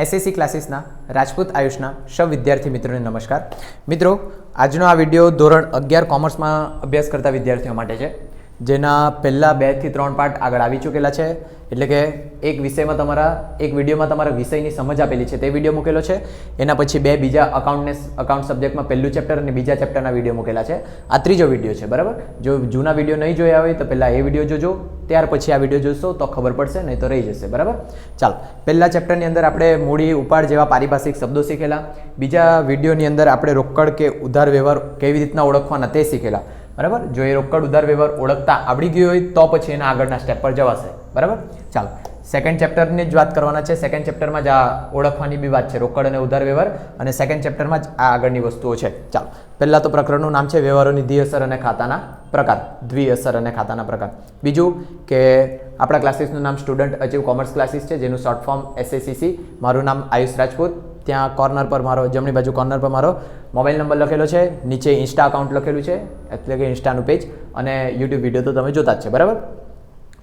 SSC ક્લાસીસના Rajput આયુષના સૌ વિદ્યાર્થી મિત્રોને નમસ્કાર. મિત્રો, આજનો આ વીડિયો ધોરણ અગિયાર કોમર્સમાં અભ્યાસ કરતા વિદ્યાર્થીઓ માટે છે. જેના પહેલાં બેથી ત્રણ પાર્ટ આગળ આવી ચૂકેલા છે. એટલે કે એક વિષયમાં તમારા, એક વિડીયોમાં તમારા વિષયની સમજ આપેલી છે. તે વીડિયો મૂકેલો છે. એના પછી બે બીજા અકાઉન્ટને અકાઉન્ટ સબ્જેક્ટમાં પહેલું ચેપ્ટર અને બીજા ચેપ્ટરના વીડિયો મૂકેલા છે. આ ત્રીજો વીડિયો છે, બરાબર? જો જૂના વીડિયો નહીં જોયા હોય તો પહેલાં એ વીડિયો જોજો. ત્યાર પછી આ વીડિયો જોશો તો ખબર પડશે, નહીં તો રહી જશે, બરાબર? ચાલો, પહેલાં ચેપ્ટરની અંદર આપણે મૂડી, ઉપાડ જેવા પારિભાષિક શબ્દો શીખેલા. બીજા વિડીયોની અંદર આપણે રોકડ કે ઉધાર વ્યવહાર કેવી રીતના ઓળખવાના તે શીખેલા. બરાબર? જો એ રોકડ ઉધાર વ્યવહાર ઓળખતા આવડી ગયું હોય તો પછી એના આગળના સ્ટેપ પર જવાશે. બરાબર? ચાલો. સેકન્ડ ચેપ્ટરની જ વાત કરવાના છે. સેકન્ડ ચેપ્ટરમાં જ આ ઓળખવાની બી વાત છે. રોકડ અને ઉધાર વ્યવહાર. અને સેકન્ડ ચેપ્ટરમાં જ આ આગળની વસ્તુઓ છે. ચાલો. પહેલાં તો પ્રકરણનું નામ છે વ્યવહારોની દ્વિઅસર અને ખાતાના પ્રકાર. દ્વિઅસર અને ખાતાના પ્રકાર. બીજું કે આપણા ક્લાસીસનું નામ સ્ટુડન્ટ અચીવ કોમર્સ ક્લાસીસ છે. જેનું શોર્ટ ફોર્મ એસએસીસી મારું નામ આયુષ રાજપૂત. ત્યાં કોર્નર પર મારો, જમણી બાજુ કોર્નર પર મારો મોબાઈલ નંબર લખેલો છે. નીચે ઇન્સ્ટા અકાઉન્ટ લખેલું છે. એટલે કે ઇન્સ્ટાનું પેજ અને યુટ્યુબ વીડિયો તો તમે જોતા જ છે, બરાબર?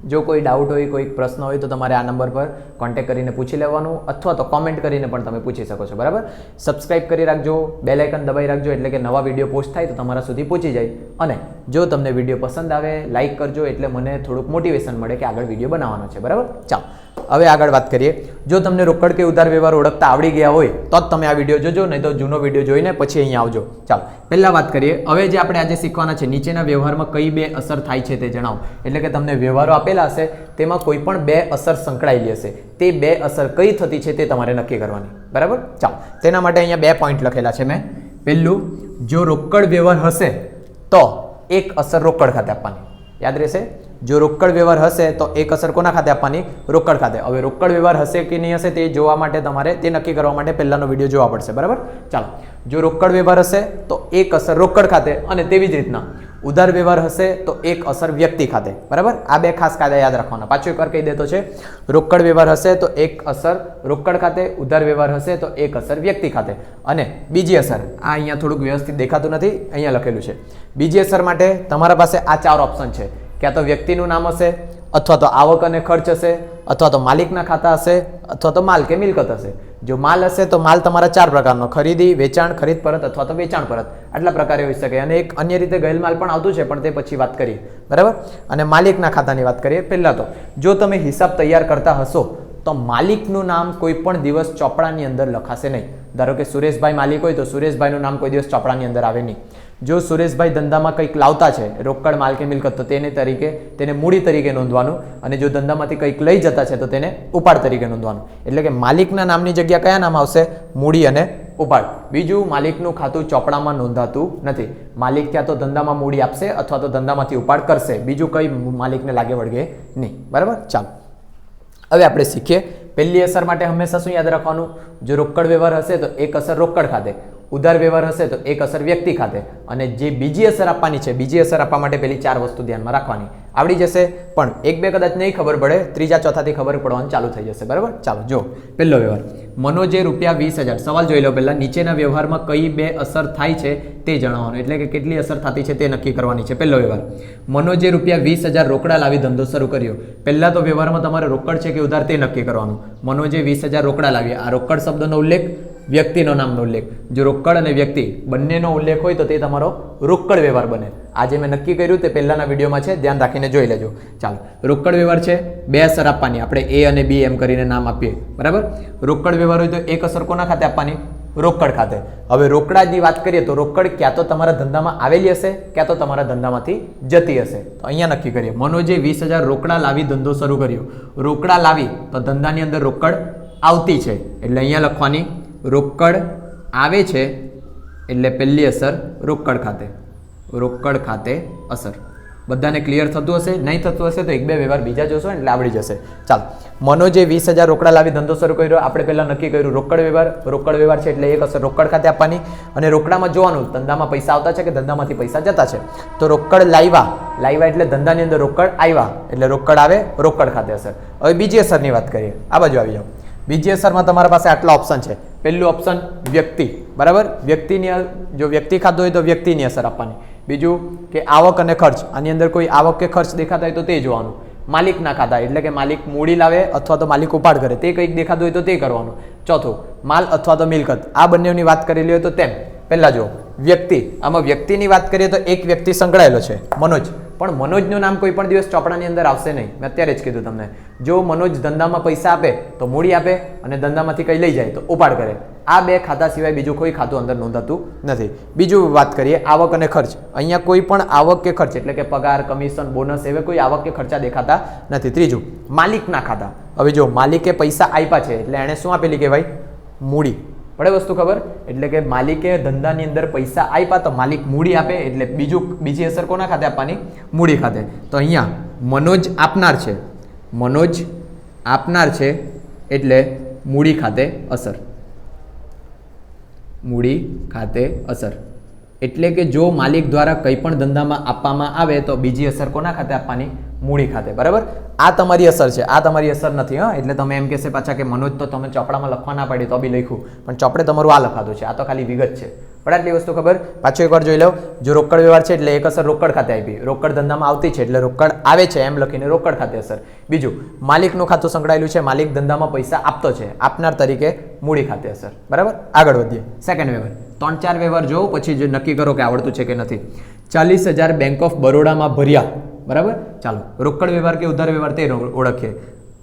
જો કોઈ ડાઉટ હોય, કોઈ પ્રશ્ન હોય તો તમારે આ નંબર પર કોન્ટેક્ટ કરીને પૂછી લેવાનું અથવા તો કોમેન્ટ કરીને પણ તમે પૂછી શકો છો, બરાબર? સબસ્ક્રાઇબ કરી રાખજો બેલ આઇકન દબાઈ રાખજો એટલે કે નવા વીડિયો પોસ્ટ થાય તો તમારા સુધી પહોંચી જાય. અને જો તમને વીડિયો પસંદ આવે લાઇક કરજો એટલે મને થોડુંક મોટિવેશન મળે કે આગળ વીડિયો બનાવવાનો છે, બરાબર? ચાલો. હવે આગળ વાત કરીએ. જો તમને રોકડ કે ઉધાર વ્યવહાર ઓળખતા આવડી ગયા હોય, તો જ તમે આ વીડિયો જોજો, નહીં તો જૂનો વીડિયો જોઈને પછી અહીંયા આવજો. ચાલો, પહેલાં વાત કરીએ. હવે જે આપણે આજે શીખવાના છે, નીચેના વ્યવહારમાં કઈ બે અસર થાય છે તે જણાવો. એટલે કે તમને વ્યવહારો આપેલા હશે, તેમાં કોઈ પણ બે અસર સંકળાયેલી હશે. તે બે અસર કઈ થતી છે તે તમારે નક્કી કરવાની. બરાબર? ચાલો, તેના માટે અહીંયા બે પોઈન્ટ લખેલા છે મેં. પહેલું, જો રોકડ વ્યવહાર હશે, તો એક અસર રોકડ ખાતે આપવાની. યાદ રહેશે? જો રોકડ વ્યવહાર હશે તો એક અસર કોના ખાતે આપવાની? રોકડ ખાતે. હવે રોકડ વ્યવહાર હશે કે નહીં હશે તે જોવા માટે તમારે તે નક્કી કરવા માટે પહેલાંનો વીડિયો જોવા પડશે. બરાબર? ચાલો. જો રોકડ વ્યવહાર હશે તો એક અસર રોકડ ખાતે અને તેવી જ રીતના. ઉધાર વ્યવહાર હશે તો એક અસર વ્યક્તિ ખાતે. બરાબર? આ બે ખાસ કાયદા યાદ રાખવાના. પાછું એકવાર કહી દેતો છે. રોકડ વ્યવહાર હશે તો એક અસર રોકડ ખાતે, ઉધાર વ્યવહાર હશે તો એક અસર વ્યક્તિ ખાતે. અને બીજી અસર, આ અહીંયા થોડુંક વ્યવસ્થિત દેખાતું નથી, અહીંયા લખેલું છે. બીજી અસર માટે તમારા પાસે આ ચાર ઓપ્શન છે. ક્યાં તો વ્યક્તિનું નામ હશે, અથવા તો આવક અને ખર્ચ હશે, અથવા તો માલિકના ખાતા હશે, અથવા તો માલ કે મિલકત હશે. જો માલ હશે તો માલ તમારા ચાર પ્રકારનો, ખરીદી, વેચાણ, ખરીદ પરત, અથવા તો વેચાણ પરત. આટલા પ્રકારે હોઈ શકે. અને એક અન્ય રીતે ગયેલ માલ પણ આવતું છે, પણ તે પછી વાત કરીએ. બરાબર? અને માલિકના ખાતાની વાત કરીએ પહેલાં તો. જો તમે હિસાબ તૈયાર કરતા હશો, તો માલિકનું નામ કોઈ પણ દિવસ ચોપડાની અંદર લખાશે નહીં. ધારો કે સુરેશભાઈ માલિક હોય તો સુરેશભાઈનું નામ કોઈ દિવસ ચોપડાની અંદર આવે નહીં. જો સુરેશભાઈ ધંધામાં કંઈક લાવતા છે, રોકડ માલ કે મિલકત, તો તેને તરીકે, તેને મૂડી તરીકે નોંધવાનું અને જો ધંધામાંથી કંઈક લઈ જતા છે, તો તેને ઉપાડ તરીકે નોંધવાનું. એટલે કે માલિકના નામની જગ્યા કયા નામ આવશે? મૂડી અને ઉપાડ. બીજું, માલિકનું ખાતું ચોપડામાં નોંધાતું નથી. માલિક ક્યાં તો ધંધામાં મૂડી આપશે અથવા તો ધંધામાંથી ઉપાડ કરશે. બીજું કંઈ માલિકને લાગે વળગે નહીં. બરાબર? ચાલો. હવે આપણે શીખીએ. પહેલી અસર માટે હંમેશા શું યાદ રાખવાનું? જો રોકડ વ્યવહાર હશે, તો એક અસર રોકડ ખાતે. ઉધાર વ્યવહાર હશે તો એક અસર વ્યક્તિ ખાતે. અને જે બીજી અસર આપવાની છે, બીજી અસર આપવા માટે પેલી ચાર વસ્તુ ધ્યાનમાં રાખવાની. આવડી જશે, પણ એક બે કદાચ નહીં ખબર પડે, ત્રીજા ચોથાથી ખબર પડવાનું ચાલુ થઈ જશે. બરાબર? ચાલો જો પહેલો વ્યવહાર. મનોજે રૂપિયા વીસ હજાર. સવાલ જોઈ લો પહેલાં, નીચેના વ્યવહારમાં કઈ બે અસર થાય છે તે જણાવવાનું. એટલે કે કેટલી અસર થતી છે તે નક્કી કરવાની છે. પહેલો વ્યવહાર. મનોજે રૂપિયા વીસ હજાર રોકડા લાવી ધંધો શરૂ કર્યો. પહેલાં તો વ્યવહારમાં તમારે રોકડ છે કે ઉધાર તે નક્કી કરવાનું. મનોજે વીસ હજાર રોકડા લાવ્યા. આ રોકડ શબ્દનો ઉલ્લેખ, વ્યક્તિનો નામનો ઉલ્લેખ. જો રોકડ અને વ્યક્તિ બંનેનો ઉલ્લેખ હોય તો તે તમારો રોકડ વ્યવહાર બને. આજે મેં નક્કી કર્યું તે પહેલાના વિડીયોમાં છે, ધ્યાન રાખીને જોઈ લેજો. ચાલો. રોકડ વ્યવહાર છે, બે અસર આપવાની. આપણે એ અને બી એમ કરીને નામ આપીએ. બરાબર? રોકડ વ્યવહાર હોય તો એક અસર કોના ખાતે આપવાની? રોકડ ખાતે. હવે રોકડાની વાત કરીએ તો રોકડ ક્યાં તો તમારા ધંધામાં આવેલી હશે, ક્યાં તો તમારા ધંધામાંથી જતી હશે. તો અહીંયા નક્કી કરીએ. મનોજે વીસ હજાર રોકડા લાવી, ધંધો શરૂ કર્યો. રોકડા લાવી તો ધંધાની અંદર રોકડ આવતી છે. એટલે અહીંયા લખવાની, રોકડ આવે છે એટલે પહેલી અસર રોકડ ખાતે. રોકડ ખાતે અસર. બધાને ક્લિયર થતું હશે? નહીં થતું હશે તો એક બે વ્યવહાર બીજા જોશો એટલે આવડી જશે. ચાલો. મનોજે વીસ હજાર રોકડા લાવી ધંધો શરૂ કર્યો. આપણે પહેલાં નક્કી કર્યું રોકડ વ્યવહાર. રોકડ વ્યવહાર છે એટલે એક અસર રોકડ ખાતે આપવાની અને રોકડામાં જોવાનું, ધંધામાં પૈસા આવતા છે કે ધંધામાંથી પૈસા જતા છે? તો રોકડ લાવ્યા. લાવ્યા એટલે ધંધાની અંદર રોકડ આવ્યા. એટલે રોકડ આવે, રોકડ ખાતે અસર હવે બીજી અસરની વાત કરીએ. આ બાજુ આવી જાઓ. બીજી અસરમાં તમારા પાસે આટલા ઓપ્શન છે. પહેલું ઓપ્શન વ્યક્તિ. બરાબર? વ્યક્તિની જો વ્યક્તિ ખાધો હોય તો વ્યક્તિની અસર આપવાની. બીજું કે આવક અને ખર્ચ. આની અંદર કોઈ આવક કે ખર્ચ દેખાતા હોય તો તે જોવાનું. માલિકના ખાતા એટલે કે માલિક મૂડી લાવે અથવા તો માલિક ઉપાડ કરે. તે કંઈક દેખાતું હોય તો તે કરવાનું. ચોથું, માલ અથવા તો મિલકત. આ બંનેની વાત કરેલી હોય તો તેમ. પહેલાં જો વ્યક્તિ. આમાં વ્યક્તિની વાત કરીએ તો એક વ્યક્તિ સંકળાયેલો છે, મનોજ. પણ મનોજનું નામ કોઈ પણ દિવસ ચોપડાની અંદર આવશે નહીં. મેં અત્યારે જ કીધું તમને. જો મનોજ ધંધામાં પૈસા આપે, તો મૂડી આપે અને ધંધામાંથી કંઈ લઈ જાય, તો ઉપાડ કરે. આ બે ખાતા સિવાય બીજું કોઈ ખાતું અંદર નોંધાતું નથી. બીજું વાત કરીએ, આવક અને ખર્ચ. અહીંયા કોઈ પણ આવક કે ખર્ચ, એટલે કે પગાર, કમિશન, બોનસ, એવે કોઈ આવક કે ખર્ચા દેખાતા નથી. ત્રીજું, માલિકના ખાતા હવે જો માલિકે પૈસા આપ્યા છે, એટલે એણે શું આપેલી કહેવાય? મૂડી. પડે વસ્તુ ખબર? એટલે કે માલિકે ધંધાની અંદર પૈસા આપ્યા તો માલિક મૂડી આપે, એટલે બીજું બીજી અસર કોના ખાતે આપવાની? મૂડી ખાતે. તો અહીંયા મનોજ આપનાર છે. મનોજ આપનાર છે એટલે મૂડી ખાતે અસર. મૂડી ખાતે અસર. એટલે કે જો માલિક દ્વારા કંઈ પણ ધંધામાં આપવામાં આવે તો બીજી અસર કોના ખાતે આપવાની? મૂડી ખાતે, બરાબર? આ તમારી અસર છે. આ તમારી અસર નથી, હા? એટલે તમે એમ કહેશે પાછા કે મનોજ તો તમે ચોપડામાં લખવા ના પાડી, તો બી લખ્યું. પણ ચોપડે તમારું આ લખાતું છે. આ તો ખાલી વિગત છે. પણ આટલી વસ્તુ ખબર? પાછું એકવાર જોઈ લો. જો રોકડ વ્યવહાર છે એટલે એક અસર રોકડ ખાતે આવી રોકડ ધંધામાં આવતી છે એટલે રોકડ આવે છે એમ લખીને રોકડ ખાતે અસર. બીજું, માલિકનું ખાતું સંકળાયેલું છે. માલિક ધંધામાં પૈસા આપતો છે. આપનાર તરીકે મૂડી ખાતે અસર. બરાબર? આગળ વધીએ. સેકન્ડ વ્યવહાર. ત્રણ ચાર વ્યવહાર જોવો, પછી જો નક્કી કરો કે આવડતું છે કે નથી. ચાલીસ હજાર બેંક ઓફ બરોડામાં ભર્યા. બરાબર? ચાલો, રોકડ વ્યવહાર કે ઉધાર વ્યવહાર તે ઓળખીએ.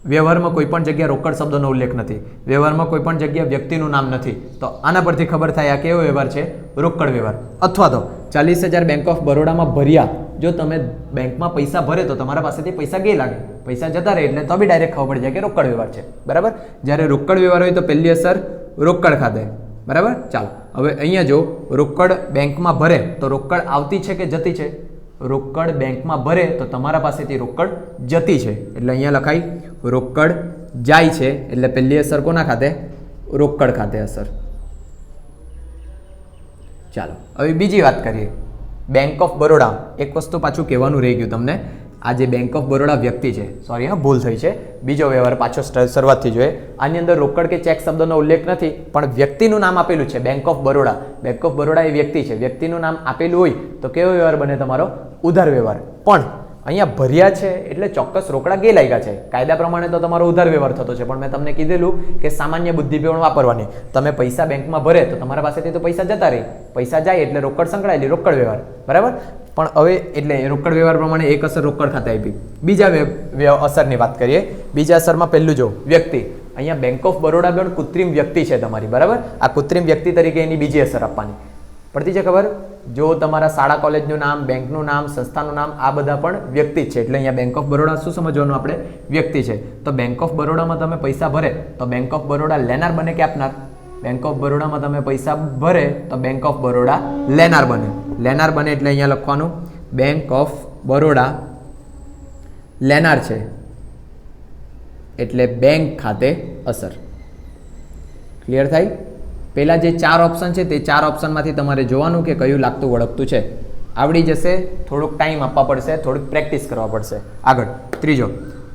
વ્યવહારમાં કોઈ પણ જગ્યા રોકડ શબ્દનો ઉલ્લેખ નથી. વ્યવહારમાં કોઈ પણ જગ્યા વ્યક્તિનું નામ નથી. તો આના પરથી ખબર થાય આ કેવો વ્યવહાર છે? રોકડ વ્યવહાર. અથવા તો ચાલીસ હજાર બેંક ઓફ બરોડામાં ભર્યા. જો તમે બેંકમાં પૈસા ભરે તો તમારા પાસેથી પૈસા ગઈ લાગે. પૈસા જતા રહે એટલે તો બી ડાયરેક્ટ ખબર પડી જાય કે રોકડ વ્યવહાર છે. બરાબર? જ્યારે રોકડ વ્યવહાર હોય તો પહેલી અસર રોકડ ખાતે. બરાબર? ચાલો, હવે અહીંયા જો રોકડ બેંકમાં ભરે તો રોકડ આવતી છે કે જતી છે? રોકડ બેંકમાં ભરે તો તમારા પાસેથી રોકડ જતી છે. એટલે અહીંયા લખાય રોકડ જાય છે. એટલે પહેલી અસર કોના ખાતે? રોકડ ખાતે અસર. ચાલો, હવે બીજી વાત કરીએ. બેંક ઓફ બરોડા એક વસ્તુ પાછું કહેવાનું રહી ગયું તમને. આ જે બેંક ઓફ બરોડા વ્યક્તિ છે સોરી હા, ભૂલ થઈ છે. બીજો વ્યવહાર પાછો શરૂઆતથી જોઈએ. આની અંદર રોકડ કે ચેક શબ્દનો ઉલ્લેખ નથી, પણ વ્યક્તિનું નામ આપેલું છે bank of Baroda bank of Baroda એ વ્યક્તિ છે. વ્યક્તિનું નામ આપેલું હોય તો કેવો વ્યવહાર બને તમારો? ઉધાર વ્યવહાર. પણ અહીંયા ભર્યા છે એટલે ચોક્કસ રોકડા ગે લાગ્યા છે. કાયદા પ્રમાણે તો તમારો ઉધાર વ્યવહાર થતો છે, પણ મેં તમને કીધેલું કે સામાન્ય બુદ્ધિ પણ વાપરવાની. તમે પૈસા બેંકમાં ભરે તો તમારા પાસેથી તો પૈસા જતા રહે. પૈસા જાય એટલે રોકડ સંકળાયેલી રોકડ વ્યવહાર. બરાબર? પણ હવે એટલે રોકડ વ્યવહાર પ્રમાણે એક અસર રોકડ ખાતે આપી. બીજા અસરની વાત કરીએ. બીજા અસરમાં પહેલું જો, વ્યક્તિ. અહીંયા બેંક ઓફ બરોડા પણ કૃત્રિમ વ્યક્તિ છે તમારી, બરાબર? આ કૃત્રિમ વ્યક્તિ તરીકે એની બીજી અસર આપવાની. પડતી છે ખબર? જો તમારા શાળા, કોલેજનું નામ, બેંકનું નામ, સંસ્થાનું નામ, આ બધા પણ વ્યક્તિ છે. એટલે અહીંયા બેંક ઓફ બરોડા શું સમજવાનું આપણે? વ્યક્તિ છે. તો બેંક ઓફ બરોડામાં તમે પૈસા ભરે, તો બેંક ઓફ બરોડા લેનાર બને કે આપનાર? બેંક ઓફ બરોડામાં તમે પૈસા ભરે, તો બેંક ઓફ બરોડા લેનાર બને. લેનાર બને એટલે અહીંયા લખવાનું. બેંક ઓફ બરોડા લેનાર છે. એટલે બેંક ખાતે અસર. ક્લિયર થાય? પહેલાં જે ચાર ઓપ્શન છે, તે ચાર ઓપ્શનમાંથી તમારે જોવાનું કે કયું લાગતું, વળગતું છે. આવડી જશે, થોડુંક ટાઈમ આપવા પડશે, થોડુંક પ્રેક્ટિસ કરવા પડશે. આગળ, ત્રીજો.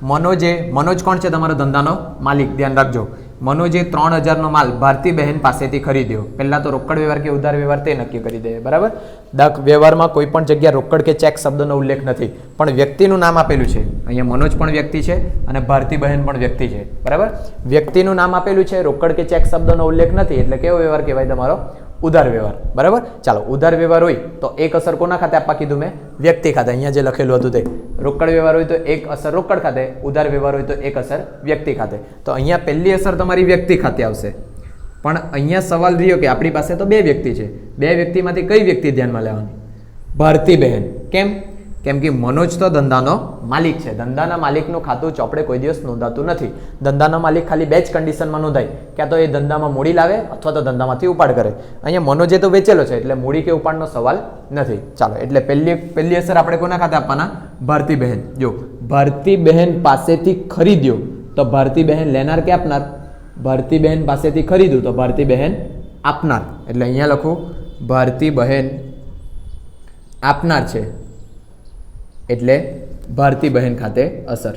મનોજે, મનોજ કોણ છે તમારો ધંધાનો? માલિક, ધ્યાન રાખજો. મનોજે ત્રણ હજારનો માલ ભારતી બહેન પાસેથી ખરીદ્યો. પહેલાં તો રોકડ વ્યવહાર કે ઉધાર વ્યવહાર તે નક્કી કરી દે. બરાબર? દાખ વ્યવહારમાં કોઈ પણ જગ્યા રોકડ કે ચેક શબ્દનો ઉલ્લેખ નથી. પણ વ્યક્તિનું નામ આપેલું છે. અહીંયા મનોજ પણ વ્યક્તિ છે અને ભારતી બહેન પણ વ્યક્તિ છે. બરાબર? વ્યક્તિનું નામ આપેલું છે, રોકડ કે ચેક શબ્દનો ઉલ્લેખ નથી. એટલે કેવો વ્યવહાર કહેવાય તમારો? ઉધાર વ્યવહાર. બરાબર? ચાલો ઉધાર વ્યવહાર હોય તો એક અસર કોના ખાતે આપવા કીધું મેં? વ્યક્તિ ખાતે. અહીંયા જે લખેલું હતું તે. રોકડ વ્યવહાર હોય તો એક અસર રોકડ ખાતે. ઉધાર વ્યવહાર હોય તો એક અસર વ્યક્તિ ખાતે. તો અહીંયા પહેલી અસર તમારી વ્યક્તિ ખાતે આવશે. પણ અહીંયા સવાલ રહ્યો કે આપણી પાસે તો બે વ્યક્તિ છે. બે વ્યક્તિમાંથી કઈ વ્યક્તિ ધ્યાનમાં લેવાની? ભારતી બહેન કેમ? કેમ કે મનોજ તો ધંધાનો માલિક છે. ધંધાના માલિકનું ખાતું ચોપડે કોઈ દિવસ નોંધાતું નથી. ધંધાનો માલિક ખાલી બે જ કન્ડિશનમાં નોંધાય. ક્યાં તો એ ધંધામાં મૂડી લાવે અથવા તો ધંધામાંથી ઉપાડ કરે. અહીંયા મનોજે તો વેચેલો છે, એટલે મૂડી કે ઉપાડનો સવાલ નથી. ચાલો, એટલે પહેલી પહેલી અસર આપણે કોના ખાતે આપવાના? ભારતી બહેન. જો ભારતી બહેન પાસેથી ખરીદ્યો, તો ભારતી બહેન લેનાર કે આપનાર? ભારતી બહેન પાસેથી ખરીદ્યું, તો ભારતી બહેન આપનાર. એટલે અહીંયા લખું, ભારતી બહેન આપનાર છે. એટલે ભારતી બહેન ખાતે અસર.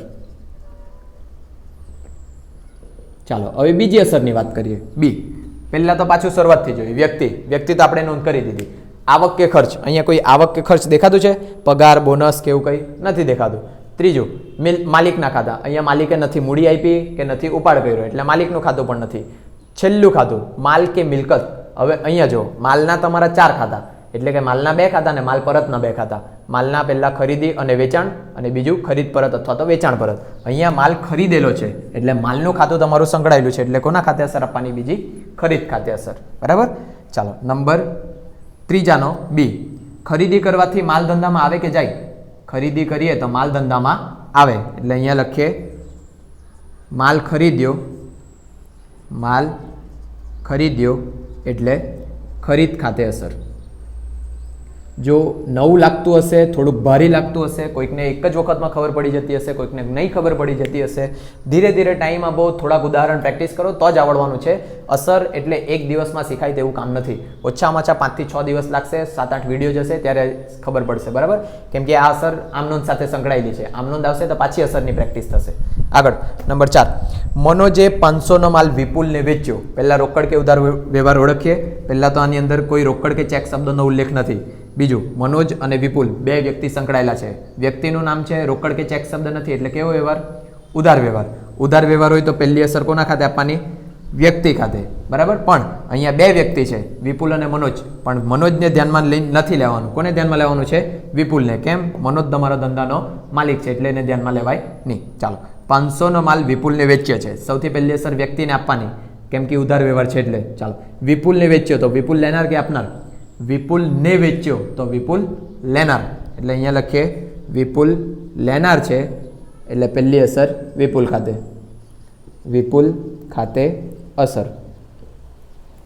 ચાલો, હવે બીજી અસરની વાત કરીએ. બી. પહેલાં તો પાછું શરૂઆતથી જોઈએ. વ્યક્તિ. વ્યક્તિ તો આપણે નોંધ કરી દીધી. આવક કે ખર્ચ. અહીંયા કોઈ આવક કે ખર્ચ દેખાતું છે? પગાર, બોનસ કે એવું કંઈ નથી દેખાતું. ત્રીજું, મિલ, માલિકના ખાતા. અહીંયા માલિકે નથી મૂડી આપી કે નથી ઉપાડ કર્યો. એટલે માલિકનું ખાતું પણ નથી. છેલ્લું ખાતું, માલ કે મિલકત. હવે અહીંયા જો, માલના તમારા ચાર ખાતા. એટલે કે માલના બે ખાતા અને માલ પરતના બે ખાતા. માલના પહેલાં ખરીદી અને વેચાણ અને બીજું ખરીદ પરત અથવા તો વેચાણ પરત. અહીંયા માલ ખરીદેલો છે, એટલે માલનું ખાતું તમારું સંકળાયેલું છે, એટલે કોના ખાતે અસર આપવાની? બીજી ખરીદ ખાતે અસર. બરાબર? ચાલો, નંબર ત્રીજાનો, બી. ખરીદી કરવાથી માલ ધંધામાં આવે કે જાય? ખરીદી કરીએ તો માલ ધંધામાં આવે. એટલે અહીંયા લખીએ, માલ ખરીદ્યો. માલ ખરીદ્યો એટલે ખરીદ ખાતે અસર. જો નવું લાગતું હશે, થોડુંક ભારી લાગતું હશે, કોઈકને એક જ વખતમાં ખબર પડી જતી હશે, કોઈકને નહીં ખબર પડી જતી હશે, ધીરે ધીરે ટાઈમ આપો થોડાક ઉદાહરણ પ્રેક્ટિસ કરો, તો જ આવડવાનું છે. અસર એટલે એક દિવસમાં શીખાય તેવું કામ નથી. ઓછામાં ઓછા પાંચથી છ દિવસ લાગશે સાત આઠ વીડિયો જશે, ત્યારે ખબર પડશે, બરાબર? કેમ કે આ અસર આમનોંધ સાથે સંકળાયેલી છે. આમનોંધ આવશે તો પાછી અસરની પ્રેક્ટિસ થશે. આગળ, નંબર ચાર. મનોજે પાંચસોનો માલ વિપુલને વેચ્યો. પહેલાં રોકડ કે ઉધાર વ્યવહાર ઓળખીએ. પહેલાં તો આની અંદર કોઈ રોકડ કે ચેક શબ્દનો ઉલ્લેખ નથી. બીજું, મનોજ અને વિપુલ બે વ્યક્તિ સંકળાયેલા છે. વ્યક્તિનું નામ છે રોકડ કે ચેક શબ્દ નથી, એટલે કેવો વ્યવહાર? ઉધાર વ્યવહાર. ઉધાર વ્યવહાર હોય તો પહેલી અસર કોના ખાતે આપવાની? વ્યક્તિ ખાતે. બરાબર? પણ અહીંયા બે વ્યક્તિ છે, વિપુલ અને મનોજ. પણ મનોજને ધ્યાનમાં લઈ નથી લેવાનું. કોને ધ્યાનમાં લેવાનું છે? વિપુલને. કેમ? મનોજ તમારો ધંધાનો માલિક છે, એટલે એને ધ્યાનમાં લેવાય નહીં. ચાલો. પાંચસોનો માલ વિપુલને વેચ્યો છે. સૌથી પહેલી અસર વ્યક્તિને આપવાની. કેમ કે ઉધાર વ્યવહાર છે એટલે. ચાલો. વિપુલને વેચ્યો તો વિપુલ લેનાર કે આપનાર? વિપુલ ને વેચ્યો તો વિપુલ લેનાર. એટલે અહીંયા લખીએ વિપુલ લેનાર છે. એટલે પહેલી અસર વિપુલ ખાતે. વિપુલ ખાતે અસર.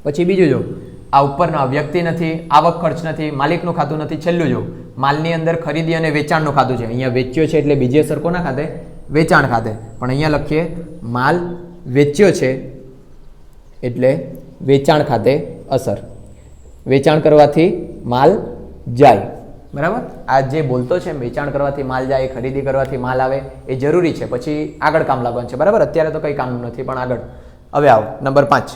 પછી બીજું જો, આ ઉપરના વ્યક્તિ નથી, આવક ખર્ચ નથી, માલિકનું ખાતું નથી, છેલ્લું જો, માલની અંદર ખરીદી અને વેચાણનું ખાતું છે. અહીંયા વેચ્યો છે એટલે બીજી અસર કોના ખાતે? વેચાણ ખાતે. પણ અહીંયા લખીએ, માલ વેચ્યો છે એટલે વેચાણ ખાતે અસર. વેચાણ કરવાથી માલ જાય. બરાબર? આ જે બોલતો છે વેચાણ કરવાથી માલ જાય, ખરીદી કરવાથી માલ આવે, એ જરૂરી છે. પછી આગળ કામ લાગવાનું છે. બરાબર? અત્યારે તો કંઈ કામ નથી, પણ આગળ. હવે આવો, નંબર પાંચ.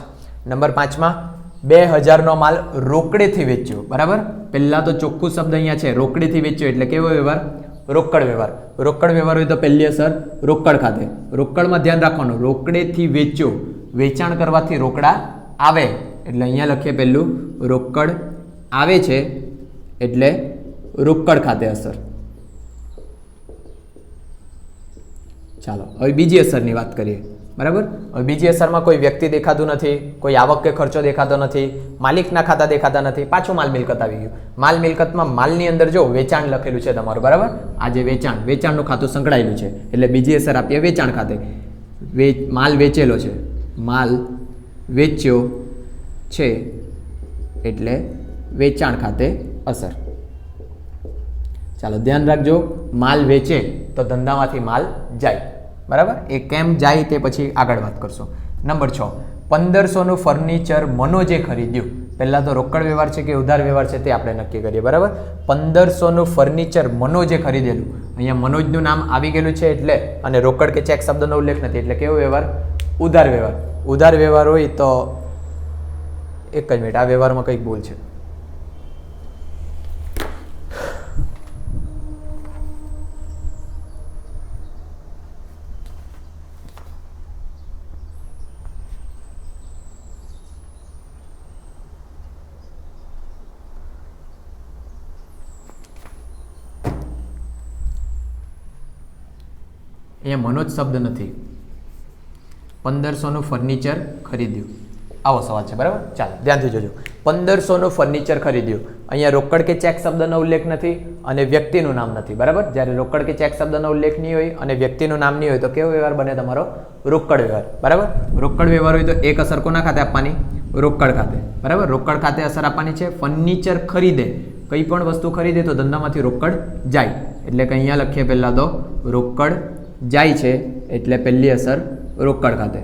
નંબર પાંચમાં, બે હજારનો માલ રોકડેથી વેચ્યો. બરાબર? પહેલાં તો ચોખ્ખું શબ્દ અહીંયા છે, રોકડેથી વેચ્યો. એટલે કેવો વ્યવહાર? રોકડ વ્યવહાર. રોકડ વ્યવહાર હોય તો પહેલી અસર રોકડ ખાતે. રોકડમાં ધ્યાન રાખવાનું. રોકડેથી વેચ્યો. વેચાણ કરવાથી રોકડા આવે. એટલે અહીંયા લખીએ પહેલું, રોકડ આવે છે એટલે રોકડ ખાતે અસર. ચાલો, હવે બીજી અસરની વાત કરીએ. બરાબર? હવે બીજી અસરમાં કોઈ વ્યક્તિ દેખાતું નથી, કોઈ આવક કે ખર્ચો દેખાતો નથી, માલિકના ખાતા દેખાતા નથી, પાછું માલ મિલકત આવી ગયું. માલ મિલકતમાં માલની અંદર જો વેચાણ લખેલું છે તમારું, બરાબર? આ જે વેચાણ, વેચાણનું ખાતું સંકળાયેલું છે, એટલે બીજી અસર આપીએ વેચાણ ખાતે. વે, માલ વેચેલો છે. માલ વેચ્યો છે એટલે વેચાણ ખાતે અસર. ચાલો ધ્યાન રાખજો, માલ વેચે તો ધંધામાંથી માલ જાય. બરાબર? એ કેમ જાય તે પછી આગળ વાત કરશો. નંબર છ, પંદરસોનું ફર્નિચર મનોજે ખરીદ્યું. પહેલાં તો રોકડ વ્યવહાર છે કે ઉધાર વ્યવહાર છે તે આપણે નક્કી કરીએ, બરાબર? પંદરસોનું ફર્નિચર મનોજે ખરીદેલું. અહીંયા મનોજનું નામ આવી ગયેલું છે એટલે, અને રોકડ કે ચેક શબ્દનો ઉલ્લેખ નથી, એટલે કેવો વ્યવહાર? ઉધાર વ્યવહાર. ઉધાર વ્યવહાર હોય તો એક જ મિનિટ, આ વ્યવહારમાં કંઈક ભૂલ છે. અહીંયા મનોજ શબ્દ નથી. પંદરસોનું ફર્નિચર ખરીદ્યું. આવો સવાલ છે, બરાબર? ચાલો, ધ્યાનથી જોજો. પંદરસોનું ફર્નિચર ખરીદ્યું. અહીંયા રોકડ કે ચેક શબ્દનો ઉલ્લેખ નથી અને વ્યક્તિનું નામ નથી, બરાબર? જ્યારે રોકડ કે ચેક શબ્દનો ઉલ્લેખ નહીં હોય અને વ્યક્તિનું નામ નહીં હોય, તો કેવો વ્યવહાર બને તમારો? રોકડ વ્યવહાર, બરાબર? રોકડ વ્યવહાર હોય તો એક અસર કોના ખાતે આપવાની? રોકડ ખાતે, બરાબર? રોકડ ખાતે અસર આપવાની છે ફર્નિચર ખરીદે. કંઈ પણ વસ્તુ ખરીદે તો ધંધામાંથી રોકડ જાય. એટલે કે અહીંયા લખીએ પહેલાં તો રોકડ જાય છે, એટલે પહેલી અસર રોકડ ખાતે.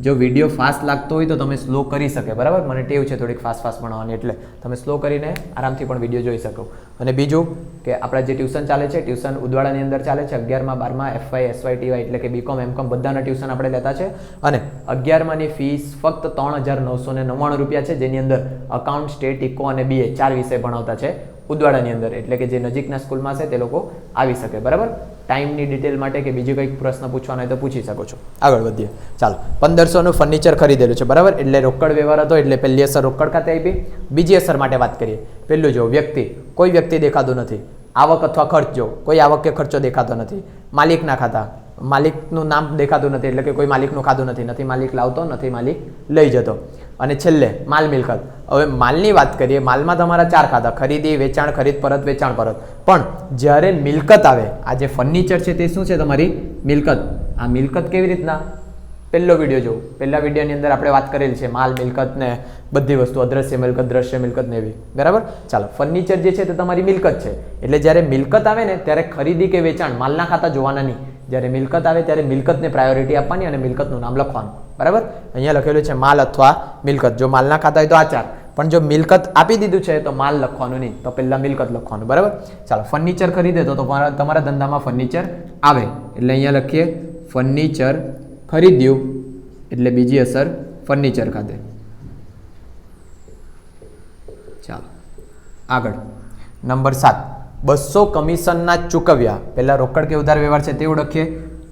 જો વીડિયો ફાસ્ટ લાગતો હોય તો તમે સ્લો કરી શકે, બરાબર? મને ટેવ છે થોડીક ફાસ્ટ ફાસ્ટ ભણવાની, એટલે તમે સ્લો કરીને આરામથી પણ વીડિયો જોઈ શકો. અને બીજું કે આપણા જે ટ્યુશન ચાલે છે ટ્યુશન ઉદવાડાની અંદર ચાલે છે, અગિયારમાં, બારમાં એફવાય એસવાય ટીવાય એટલે કે બીકોમ એમકોમ બધાના ટ્યુશન આપણે લેતા છે. અને અગિયારમાંની ફીસ ફક્ત ત્રણ હજાર નવસો ને નવ્વાણું રૂપિયા છે, જેની અંદર અકાઉન્ટ સ્ટેટ ઇકો અને બીએ ચાર વિષય ભણાવતા છે. ઉદવાડાની અંદર, એટલે કે જે નજીકના સ્કૂલમાં છે તે લોકો આવી શકે, બરાબર? ટાઈમની ડિટેલ માટે કે બીજો કંઈક પ્રશ્ન પૂછવાનો હોય તો પૂછી શકો છો. આગળ વધીએ. ચાલો, પંદરસોનું ફર્નિચર ખરીદેલું છે, બરાબર? એટલે રોકડ વ્યવહાર હતો, એટલે પહેલી અસર રોકડ ખાતે આપી. બીજી અસર માટે વાત કરીએ. પહેલું જો, વ્યક્તિ. કોઈ વ્યક્તિ દેખાતું નથી. આવક અથવા ખર્ચ જો, કોઈ આવક કે ખર્ચો દેખાતો નથી. માલિકના ખાતા. માલિકનું નામ દેખાતું નથી, એટલે કે કોઈ માલિકનું ખાતું નથી. નથી માલિક લાવતો, નથી માલિક લઈ જતો. અને છેલ્લે, માલ મિલકત. હવે માલની વાત કરીએ, માલમાં તમારા ચાર ખાતા, ખરીદી, વેચાણ, ખરીદ પરત, વેચાણ પરત. પણ જ્યારે મિલકત આવે, આ જે ફર્નિચર છે તે શું છે તમારી? મિલકત. આ મિલકત કેવી રીતના? પહેલો વીડિયો જોવો. પહેલા વિડીયોની અંદર આપણે વાત કરેલી છે, માલ, મિલકત ને બધી વસ્તુ, અદ્રશ્ય મિલકત, દ્રશ્ય મિલકત ને એવી. બરાબર? ચાલો ફર્નિચર જે છે તે તમારી મિલકત છે. એટલે જ્યારે મિલકત આવે ને, ત્યારે ખરીદી કે વેચાણ માલના ખાતા જોવાના નહીં. જ્યારે મિલકત આવે ત્યારે મિલકતને પ્રાયોરિટી આપવાની અને મિલકતનું નામ લખવાનું. બરાબર? અહીંયા લખેલું છે માલ અથવા મિલકત. જો માલના ખાતા હોય તો આ ચાર પણ જો મિલકત આપી દીધું છે તો માલ લખવાનું નહીં. તો પહેલાં મિલકત લખવાનું. બરાબર? ચાલો ફર્નિચર ખરીદે તો તમારા ધંધામાં ફર્નિચર આવે. એટલે અહીંયા લખીએ ફર્નિચર ખરીદ્યું. એટલે બીજી અસર ફર્નિચર ખાતે. ચાલો, આગળ. નંબર સાત. બસો કમિશનના ચૂકવ્યા. પહેલાં રોકડ કે ઉધાર વ્યવહાર છે તે ઓળખીએ.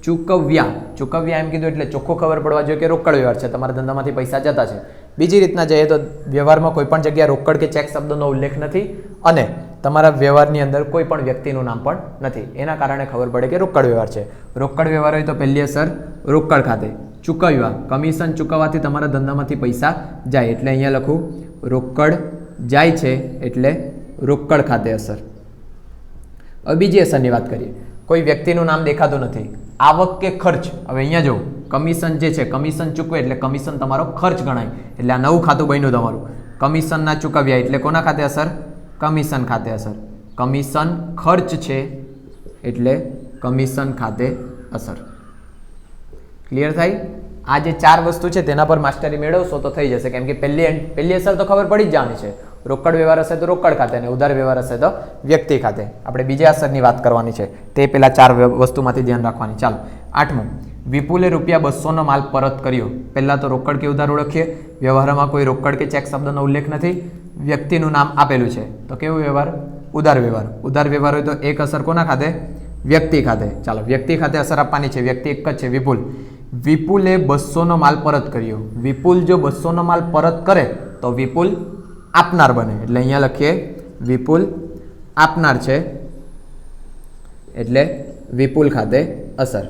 ચૂકવ્યા. ચૂકવ્યા એમ કીધું એટલે ચોખ્ખો ખબર પડવા જોઈએ કે રોકડ વ્યવહાર છે. તમારા ધંધામાંથી પૈસા જતા છે. બીજી રીતના જઈએ તો વ્યવહારમાં કોઈ પણ જગ્યાએ રોકડ કે ચેક શબ્દનો ઉલ્લેખ નથી અને તમારા વ્યવહારની અંદર કોઈ પણ વ્યક્તિનું નામ પણ નથી. એના કારણે ખબર પડે કે રોકડ વ્યવહાર છે. રોકડ વ્યવહાર હોય તો પહેલી અસર રોકડ ખાતે. ચૂકવ્યા. કમિશન ચૂકવવાથી તમારા ધંધામાંથી પૈસા જાય. એટલે અહીંયા લખું, રોકડ જાય છે એટલે રોકડ ખાતે અસર. હવે બીજી અસરની વાત કરીએ. કોઈ વ્યક્તિનું નામ દેખાતું નથી. આવક કે ખર્ચ? હવે અહીંયા જો કમિશન જે છે, કમિશન ચૂકવે એટલે કમિશન તમારો ખર્ચ ગણાય. એટલે આ નવું ખાતું બન્યું તમારું. કમિશન ના ચૂકવ્યા એટલે કોના ખાતે અસર? કમિશન ખાતે અસર. કમિશન ખર્ચ છે એટલે કમિશન ખાતે અસર. ક્લિયર થાય? આ જે ચાર વસ્તુ છે તેના પર માસ્ટરી મેળવશો તો થઈ જશે. કેમ કે પહેલી પહેલી અસર તો ખબર પડી જ જવાની છે. રોકડ વ્યવહાર હશે તો રોકડ ખાતે અને ઉધાર વ્યવહાર હશે તો વ્યક્તિ ખાતે. આપણે બીજા અસરની વાત કરવાની છે. તે પહેલાં ચાર વસ્તુમાંથી ધ્યાન રાખવાની. ચાલો. આઠમું, વિપુલે રૂપિયા બસોનો માલ પરત કર્યો. પહેલાં તો રોકડ કે ઉધાર ઓળખીએ. વ્યવહારમાં કોઈ રોકડ કે ચેક શબ્દનો ઉલ્લેખ નથી. વ્યક્તિનું નામ આપેલું છે. તો કેવો વ્યવહાર? ઉધાર વ્યવહાર. ઉધાર વ્યવહાર હોય તો એક અસર કોના ખાતે? વ્યક્તિ ખાતે. ચાલો, વ્યક્તિ ખાતે અસર આપવાની છે. વ્યક્તિ એક જ છે. વિપુલ. વિપુલે બસોનો માલ પરત કર્યો. વિપુલ જો બસોનો માલ પરત કરે, તો વિપુલ આપનાર બને. એટલે અહીંયા લખીએ, વિપુલ આપનાર છે. એટલે વિપુલ ખાતે અસર.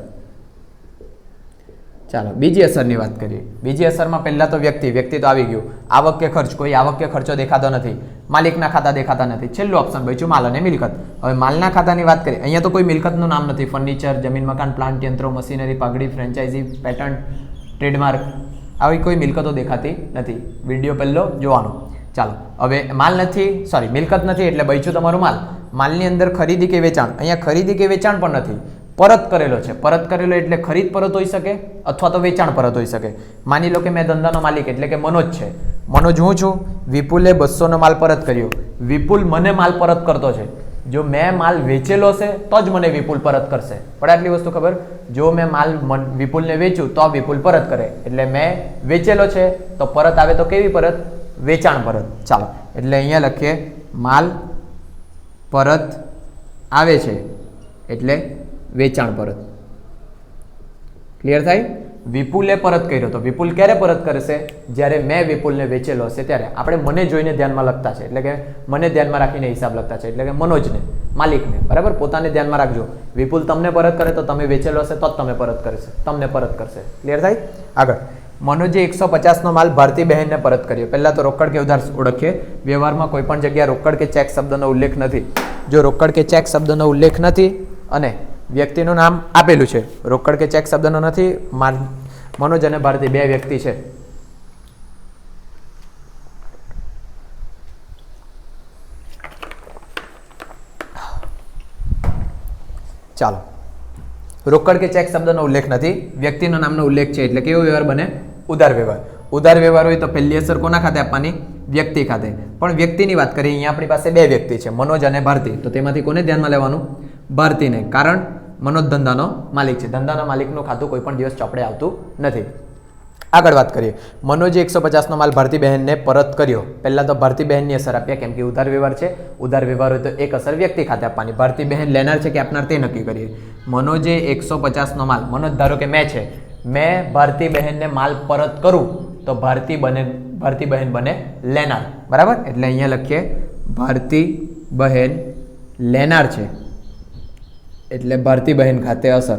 ચાલો, બીજી અસરની વાત કરીએ. બીજી અસરમાં પહેલાં તો વ્યક્તિ વ્યક્તિ તો આવી ગયું. આવક કે ખર્ચ, કોઈ આવક કે ખર્ચો દેખાતો નથી. માલિકના ખાતા દેખાતા નથી. છેલ્લું ઓપ્શન બચ્યું માલ અને મિલકત. હવે માલના ખાતાની વાત કરીએ. અહીંયા તો કોઈ મિલકતનું નામ નથી. ફર્નિચર જમીન, મકાન પ્લાન્ટ યંત્રો મશીનરી પાઘડી ફ્રેન્ચાઇઝી પેટર્ન ટ્રેડમાર્ક આવી કોઈ મિલકતો દેખાતી નથી. વીડિયો પહેલો જોવાનો. ચાલો, હવે માલ નથી સોરી મિલકત નથી, એટલે બચ્યું તમારું માલ. માલની અંદર ખરીદી કે વેચાણ? અહીંયા ખરીદી કે વેચાણ પણ નથી. પરત કરેલો છે. પરત કરેલો એટલે ખરીદ પરત હોઈ શકે અથવા તો વેચાણ પરત હોઈ શકે. માની લો કે મેં ધંધાનો માલિક, એટલે કે મનોજ છે. મનોજ, હું છું. વિપુલે બસોનો માલ પરત કર્યો. વિપુલ મને માલ પરત કરતો છે. જો મેં માલ વેચેલો છે તો જ મને વિપુલ પરત કરશે. પણ આટલી વસ્તુ ખબર? જો મેં માલ વિપુલને વેચું તો વિપુલ પરત કરે. એટલે મેં વેચેલો છે, તો પરત આવે તો કેવી પરત? વેચાણ પરત. ચાલો. એટલે અહીંયા લખીએ, માલ પરત આવે છે, એટલે વેચાણ પરત. ક્લિયર થાય? વિપુલે પરત કર્યો તો વિપુલ ક્યારે પરત કરશે? જ્યારે મેં વિપુલને વેચેલો હશે ત્યારે. આપણે મને જોઈને ધ્યાનમાં લખતા છે. એટલે કે મને ધ્યાનમાં રાખીને હિસાબ લખતા છે. એટલે કે મનોજને, માલિકને. બરાબર? પોતાને ધ્યાનમાં રાખજો. વિપુલ તમને પરત કરે તો તમે વેચેલો હશે, તો જ તમે પરત કરશે. તમને પરત કરશે. ક્લિયર થાય? આગળ. મનોજે એકસો પચાસનો માલ ભારતી બહેનને પરત કર્યો. પહેલાં તો રોકડ કે ઉધાર ઓળખીએ વ્યવહારમાં કોઈ પણ જગ્યાએ રોકડ કે ચેક શબ્દનો ઉલ્લેખ નથી. જો રોકડ કે ચેક શબ્દનો ઉલ્લેખ નથી અને વ્યક્તિનું નામ આપેલું છે, રોકડ કે ચેક શબ્દનો નથી મનોજ અને ભારતી બે વ્યક્તિ છે. ચાલો. રોકડ કે ચેક શબ્દનો ઉલ્લેખ નથી. વ્યક્તિના નામનો ઉલ્લેખ છે એટલે કેવો વ્યવહાર બને? ઉધાર વ્યવહાર. ઉધાર વ્યવહાર હોય તો પહેલી અસર કોના ખાતે આપવાની? વ્યક્તિ ખાતે. પણ વ્યક્તિની વાત કરીએ, અહીંયા આપણી પાસે બે વ્યક્તિ છે, મનોજ અને ભારતી. તો તેમાંથી કોને ધ્યાનમાં લેવાનું? ભારતીને. કારણ મનોજ ધંધાનો માલિક છે. ધંધાના માલિકનું ખાતું કોઈ પણ દિવસ ચોપડે આવતું નથી. આગળ વાત કરીએ. મનોજે એકસો પચાસનો માલ ભારતી બહેનને પરત કર્યો. પહેલાં તો ભારતી બહેનની અસર આપ્યા કેમ કે ઉધાર વ્યવહાર છે. ઉધાર વ્યવહાર હોય તો એક અસર વ્યક્તિ ખાતે આપવાની. ભારતી બહેન લેનાર છે કે આપનાર તે નક્કી કરીએ. મનોજે એકસો પચાસનો માલ. મનોજ, ધારો કે મેં છે. મેં ભારતી બહેનને માલ પરત કરું તો ભારતી બને, ભારતી બહેન બને લેનાર. બરાબર? એટલે અહીંયા લખીએ, ભારતી બહેન લેનાર છે. એટલે ભારતી બહેન ખાતે અસર.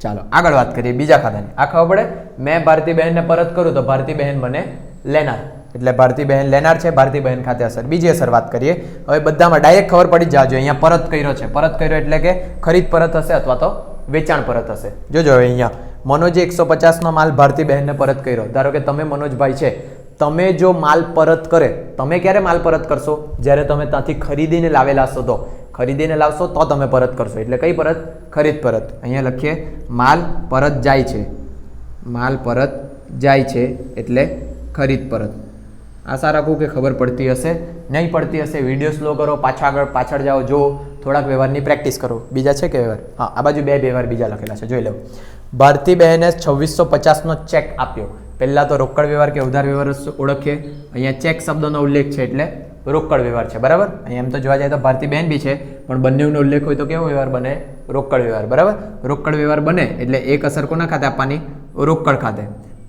ચાલો, આગળ વાત કરીએ બીજા ખાતાની. આ ખબર પડે? મેં ભારતી બહેનને પરત કરું તો ભારતી બહેન બને લેનાર. એટલે ભારતી બહેન લેનાર છે ભારતીબહેન ખાતે અસર. બીજી અસર વાત કરીએ. હવે બધામાં ડાયરેક્ટ ખબર પડી જાજો, અહીંયા પરત કર્યો છે. પરત કર્યો એટલે કે ખરીદ પરત હશે અથવા તો વેચાણ પરત હશે. જોજો હવે અહીંયા. મનોજે એકસો પચાસનો માલ ભારતી બહેનને પરત કર્યો. ધારો કે તમે મનોજભાઈ છે. તમે જો માલ પરત કરે, તમે ક્યારે માલ પરત કરશો? જ્યારે તમે ત્યાંથી ખરીદીને લાવેલા હશો તો. ખરીદીને લાવશો તો તમે પરત કરશો. એટલે કઈ પરત? ખરીદ પરત. અહીંયા લખીએ, માલ પરત જાય છે. માલ પરત જાય છે એટલે ખરીદ પરત. આશા રાખું કે ખબર પડતી હશે. નહીં પડતી હશે વીડિયો સ્લો કરો, પાછા આગળ પાછળ જાઓ જો થોડાક વ્યવહારની પ્રેક્ટિસ કરો. બીજા છે કે વ્યવહાર? હા, આ બાજુ બે વ્યવહાર બીજા લખેલા છે, જોઈ લો. ભારતી બહેને છવ્વીસો પચાસનો ચેક આપ્યો. પહેલાં તો રોકડ વ્યવહાર કે ઉધાર વ્યવહાર ઓળખીએ અહીંયા ચેક શબ્દનો ઉલ્લેખ છે એટલે રોકડ વ્યવહાર છે, બરાબર? અહીંયા એમ તો જોવા જાય તો ભારતી બહેન બી છે, પણ બંનેનો ઉલ્લેખ હોય તો કેવો વ્યવહાર બને? રોકડ વ્યવહાર, બરાબર? રોકડ વ્યવહાર બને એટલે એક અસર કોના ખાતે આપવાની? રોકડ ખાતે.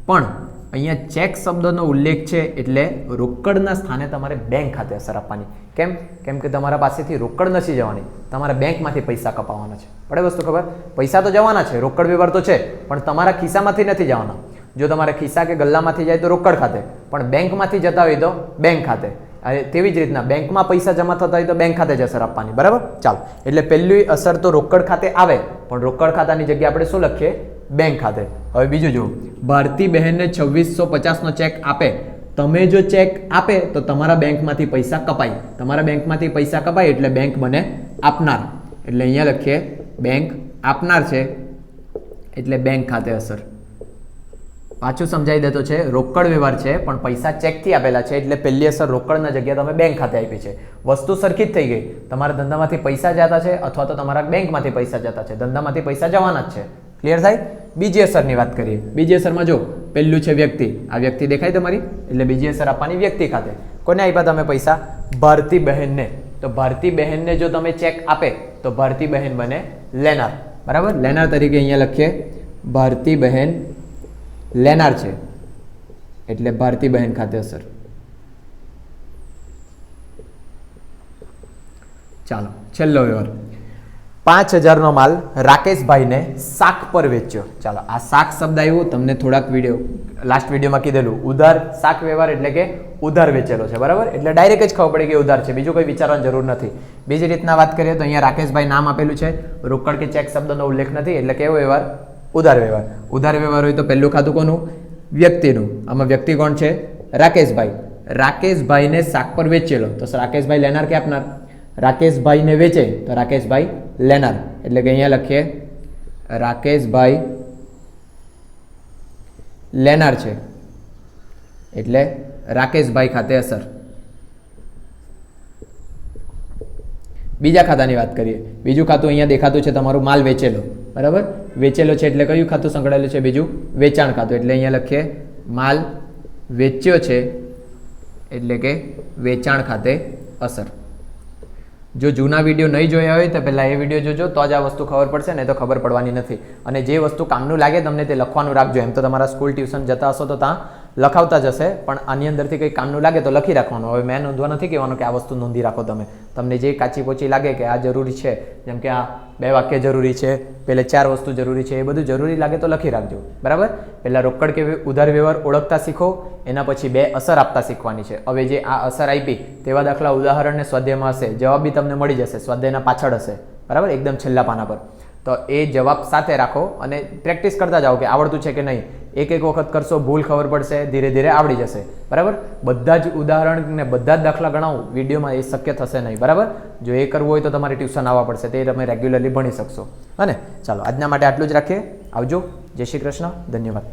પણ અહીંયા ચેક શબ્દનો ઉલ્લેખ છે એટલે રોકડના સ્થાને તમારે બેંક ખાતે અસર આપવાની. કેમ? કેમ કે તમારા પાસેથી રોકડ નથી જવાની. તમારા બેંકમાંથી પૈસા કપાવવાના છે. પડે વસ્તુ ખબર? પૈસા તો જવાના છે. રોકડ વ્યવહાર તો છે, પણ તમારા ખિસ્સામાંથી નથી જવાના. જો તમારા ખિસ્સા કે ગલ્લામાંથી જાય તો રોકડ ખાતે. પણ બેંકમાંથી જતા હોય તો બેંક ખાતે. તેવી જ રીતના બેંકમાં પૈસા જમા થતા હોય તો બેંક ખાતે જ અસર આપવાની. બરાબર? ચાલો. એટલે પહેલી અસર તો રોકડ ખાતે આવે. પણ રોકડ ખાતાની જગ્યાએ આપણે શું લખીએ? બેંક ખાતે. હવે બીજું જુઓ. ભારતી બહેનને છવ્વીસો પચાસનો ચેક આપે. તમે જો ચેક આપે, તો તમારા બેંકમાંથી પૈસા કપાય. તમારા બેંકમાંથી પૈસા કપાય એટલે બેંક મને આપનાર. એટલે અહીંયા લખીએ, બેંક આપનાર છે એટલે બેંક ખાતે અસર. પાછું સમજાવી દેતો છે, રોકડ વ્યવહાર છે, પણ પૈસા ચેકથી આપેલા છે, એટલે પહેલી અસર રોકડના જગ્યાએ તમે બેંક ખાતે આપી છે. વસ્તુ સરખી જ થઈ ગઈ. તમારા ધંધામાંથી પૈસા જતા છે, અથવા તો તમારા બેંકમાંથી પૈસા જતા છે. ધંધામાંથી પૈસા જવાના જ છે. ક્લિયર થાય? બીજી અસરની વાત કરીએ. બીજી અસરમાં જો, પહેલું છે વ્યક્તિ. આ વ્યક્તિ દેખાય તમારી? એટલે બીજી અસર આપવાની વ્યક્તિ ખાતે. કોને આપ્યા તમે પૈસા? ભારતી બહેનને. તો ભારતી બહેનને જો તમે ચેક આપે, તો ભારતી બહેન બને લેનાર. બરાબર? લેનાર તરીકે અહીંયા લખીએ. ભારતી બહેન લેનાર છે. એટલે ભારતી બહેન ખાતે અસર. ચાલો, છેલ્લો વ્યવહાર. પાંચ હજારનો માલ રાકેશભાઈને શાક પર વેચ્યો. ચાલો, આ શાક શબ્દ આવ્યો, તમને થોડાક વીડિયો લાસ્ટ વિડીયોમાં કીધેલું, ઉધાર, શાક વ્યવહાર એટલે કે ઉધાર વેચેલો છે, બરાબર? એટલે ડાયરેક્ટ જ ખબર પડી કે ઉધાર છે, બીજું કોઈ વિચારવાની જરૂર નથી. બીજી રીતના વાત કરીએ તો અહીંયા રાકેશભાઈ નામ આપેલું છે, રોકડ કે ચેક શબ્દનો ઉલ્લેખ નથી, એટલે કેવો વ્યવહાર, ઉધાર વ્યવહાર. ઉધાર વ્યવહાર હોય તો પહેલું ખાતું કોનું? વ્યક્તિનું. આમાં વ્યક્તિ કોણ છે? રાકેશભાઈ. રાકેશભાઈને શાક પર વેચેલો. તો રાકેશભાઈ લેનાર કે આપનાર? રાકેશભાઈને વેચે. તો રાકેશભાઈ લેનાર. એટલે કે અહીંયા લખીએ, રાકેશભાઈ લેનાર છે. એટલે રાકેશભાઈ ખાતે અસર. બીજા ખાતાની વાત કરીએ. બીજું ખાતું અહીંયા દેખાતું છે, તમારું માલ વેચેલો. બરાબર? વેચેલો છે એટલે કયું ખાતું સંકળાયેલું છે? બીજું વેચાણ ખાતું. એટલે અહીંયા લખીએ, માલ વેચ્યો છે. એટલે કે વેચાણ ખાતે અસર. જો જૂના વીડિયો નહીં જોયા હોય તો પહેલાં એ વીડિયો જોજો, તો જ આ વસ્તુ ખબર પડશે ને તો ખબર પડવાની નથી. અને જે વસ્તુ કામનું લાગે તમને તે લખવાનું રાખજો. એમ તો તમારા સ્કૂલ ટ્યુશન જતા હશો તો ત્યાં લખાવતા જશે, પણ આની અંદરથી કંઈ કામનું લાગે તો લખી રાખવાનું. હવે મેં નોંધવા નથી કહેવાનું કે આ વસ્તુ નોંધી રાખો તમે. તમને જે કાચી પોચી લાગે કે આ જરૂરી છે, જેમ કે આ બે વાક્ય જરૂરી છે પહેલે ચાર વસ્તુ જરૂરી છે, એ બધું જરૂરી લાગે તો લખી રાખજો. બરાબર? પહેલાં રોકડ કે ઉધાર વ્યવહાર ઓળખતા શીખો, એના પછી બે અસર આપતા શીખવાની છે. હવે જે આ અસર આપી, તેવા દાખલા ઉદાહરણને સ્વાધ્યાયમાં હશે, જવાબ બી તમને મળી જશે, સ્વાધ્યાયના પાછળ હશે. બરાબર? એકદમ છેલ્લા પાના પર. તો એ જવાબ સાથે રાખો અને પ્રેક્ટિસ કરતા જાઓ કે આવડતું છે કે નહીં. એક એક વખત કરશો, ભૂલ ખબર પડશે, ધીરે ધીરે આવડી જશે. બરાબર? બધા જ ઉદાહરણ ને બધા જ દાખલા ગણાવું, વિડીયોમાં એ શક્ય થશે નહીં. બરાબર? જો એ કરવું હોય તો તમારે ટ્યુશન આવવા પડશે, તે તમે રેગ્યુલરલી ભણી શકશો. અને ચાલો, આજના માટે આટલું જ રાખીએ. આવજો. જય શ્રી કૃષ્ણ. ધન્યવાદ.